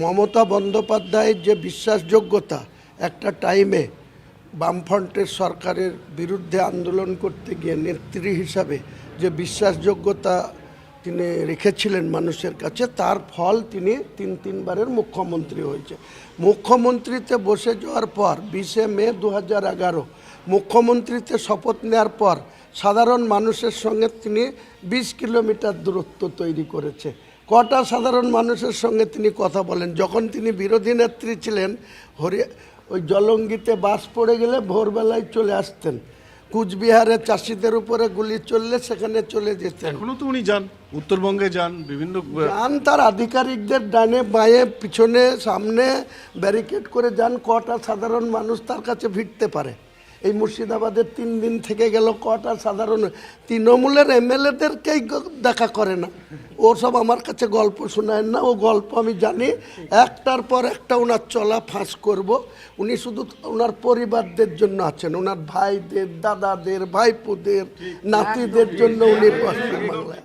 মমতা বন্দ্যোপাধ্যায়ের যে বিশ্বাসযোগ্যতা একটা টাইমে বামফ্রন্টের সরকারের বিরুদ্ধে আন্দোলন করতে গিয়ে নেত্রী হিসাবে যে বিশ্বাসযোগ্যতা তিনি রেখেছিলেন মানুষের কাছে, তার ফল তিনি তিন, তিনবারের মুখ্যমন্ত্রী হয়েছে। মুখ্যমন্ত্রীতে বসে যাওয়ার পর, বিশে মে দু হাজার এগারো, মুখ্যমন্ত্রীতে শপথ নেওয়ার পর, সাধারণ মানুষের সঙ্গে তিনি বিশ কিলোমিটার দূরত্ব তৈরি করেছে। কটা সাধারণ মানুষের সঙ্গে তিনি কথা বলেন? যখন তিনি বিরোধী নেত্রী ছিলেন হরি ওই জলঙ্গিতে বাস পড়ে গেলে ভোরবেলায় চলে আসতেন। কুচবিহারে চাষিদের উপরে গুলি চললে সেখানে চলে যেতেন। এখনও তো উনি যান উত্তরবঙ্গে যান বিভিন্ন যান তার আধিকারিকদের ডানে বাঁয়ে পিছনে সামনে ব্যারিকেড করে যান কটা সাধারণ মানুষ তার কাছে ভিড়তে পারে। এই মুর্শিদাবাদের তিন দিন থেকে গেল কটা সাধারণ তৃণমূলের এমএলএদেরকেই দেখা করে না। ও সব আমার কাছে গল্প শোনায় না ও গল্প আমি জানি। একটার পর একটা ওনার চলা ফাঁস করব। উনি শুধু ওনার পরিবারদের জন্য আছেন ওনার ভাইদের দাদাদের ভাইপোদের নাতিদের জন্য উনি পশ্চিমবাংলায়।